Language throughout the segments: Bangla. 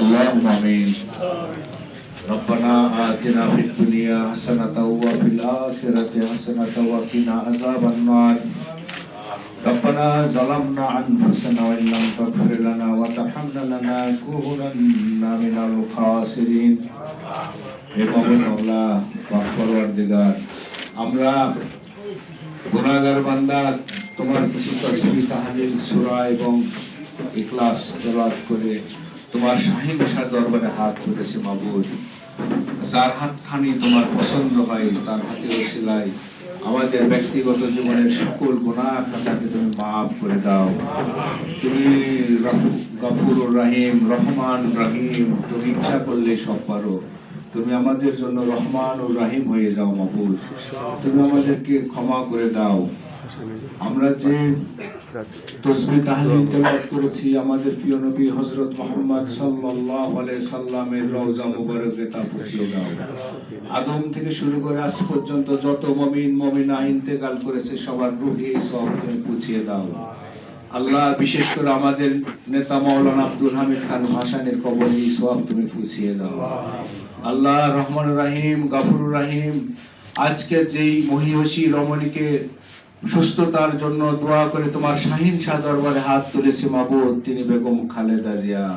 اللهم آمين ربنا آتنا في الدنيا حسنة وفي الآخرة حسنة وقنا عذاب النار ربنا ظلمنا أنفسنا وإن لم تغفر لنا وترحمنا لنكونن من الخاسرين হে মমিন আল্লাহ পাক পরওয়ারদিগার আমরা গুনাহগার বান্দা তোমার কিছু তসবিহ তাহলিল সূরা এবং ইখলাস তেলাওয়াত করে তোমার শাহী বসার দরবারে হাত তুলেছে মাবুদ। যার হাতখানি তোমার পছন্দ হয়, তার হাতে ওসিলাই আমাদের ব্যক্তিগত জীবনের সকল গুনাহ খাতাকে তুমি মাফ করে দাও। তুমি গফুর রাহিম, রহমান রাহিম, তুমি ইচ্ছা করলে সব পারো। তুমি আমাদের জন্য রহমান ও রাহিম হয়ে যাও মাবুদ। তুমি আমাদেরকে ক্ষমা করে দাও। আমরা যে তাহলিল তেলাওয়াত করেছি, আমাদের প্রিয় নবী হযরত মুহাম্মদ সাল্লাল্লাহু আলাইহি সাল্লামের রওজা মুবারকে পৌঁছিয়ে দাও। আদম থেকে শুরু করে আজ পর্যন্ত যত মুমিন, মুমিনা ইন্তেকাল করেছে, সবার রুহে সব তুমি পৌঁছিয়ে দাও। আল্লাহ, বিশেষ করে আমাদের নেতা মাওলানা আব্দুল হামিদ খান ভাসানের কবরে সব তুমি ফুছিয়ে দাও। আল্লাহ রহমান রাহিম গাফুর রাহিম, আজকে যেই মহিষী রমণীকে সুস্থতার জন্য দোয়া করে তোমার শাহিন শাহ দরবারে হাত তুলেছে মাবুদ, তিনি বেগম খালেদা জিয়া।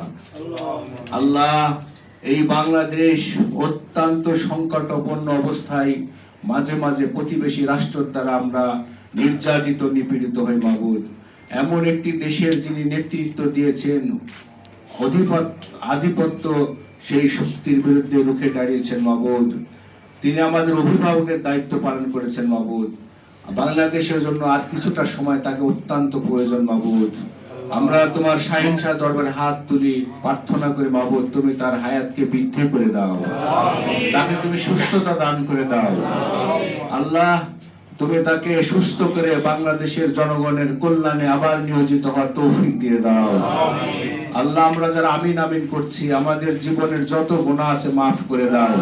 আল্লাহ, এই বাংলাদেশ অত্যন্ত সংকটপূর্ণ অবস্থায় মাঝে মাঝে প্রতিবেশী রাষ্ট্রের দ্বারা আমরা নির্যাতিত, নিপীড়িত হই মাবুদ। এমন একটি দেশের যিনি নেতৃত্ব দিয়েছেন আধিপত্য সেই শক্তির বিরুদ্ধে রুখে দাঁড়িয়েছেন মাবুদ। তিনি আমাদের অভিভাবকের দায়িত্ব পালন করেছেন মাবুদ। বাংলাদেশের জন্য আর কিছুটা সময় তাকে অত্যন্ত প্রয়োজন, মাবুদ। আমরা তোমার শাহিন শাহ দরবারে হাত তুলি, প্রার্থনা করে, মাবুদ, তুমি তার হায়াতকে বৃদ্ধি করে দাও। তাকে তুমি সুস্থতা দান করে দাও। আল্লাহ তুমি তাকে সুস্থ করে বাংলাদেশের জনগণের কল্যাণে আবার নিয়োজিত হওয়ার তৌফিক দিয়ে দাও। আল্লাহ আমরা যারা আমিন আমিন করছি আমাদের জীবনের যত গুণা আছে মাফ করে দাও।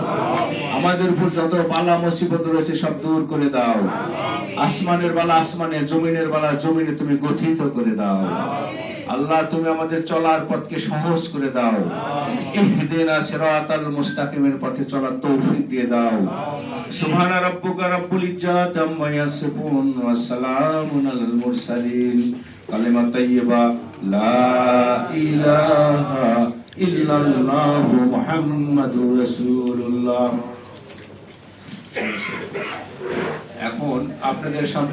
আমাদের উপর যত বালা মুসিবত রয়েছে সব দূর করে দাও। আসমানের বালা আসমানে জমিনের বালা জমিনে তুমি গঠিত করে দাও। আল্লাহ তুমি আমাদের চলার পথকে সহজ করে দাও। ইহদিনা সিরাতাল মুস্তাকিমের পথে চলার তৌফিক দিয়ে দাও। সুবহানা রাব্বুকা রাব্বুল ইজ্জাতি আম্মা ইয়াসিফুন على المرسلين كلمة طيبة لا إله إلا الله محمد رسول الله এখন আপনাদের সামনে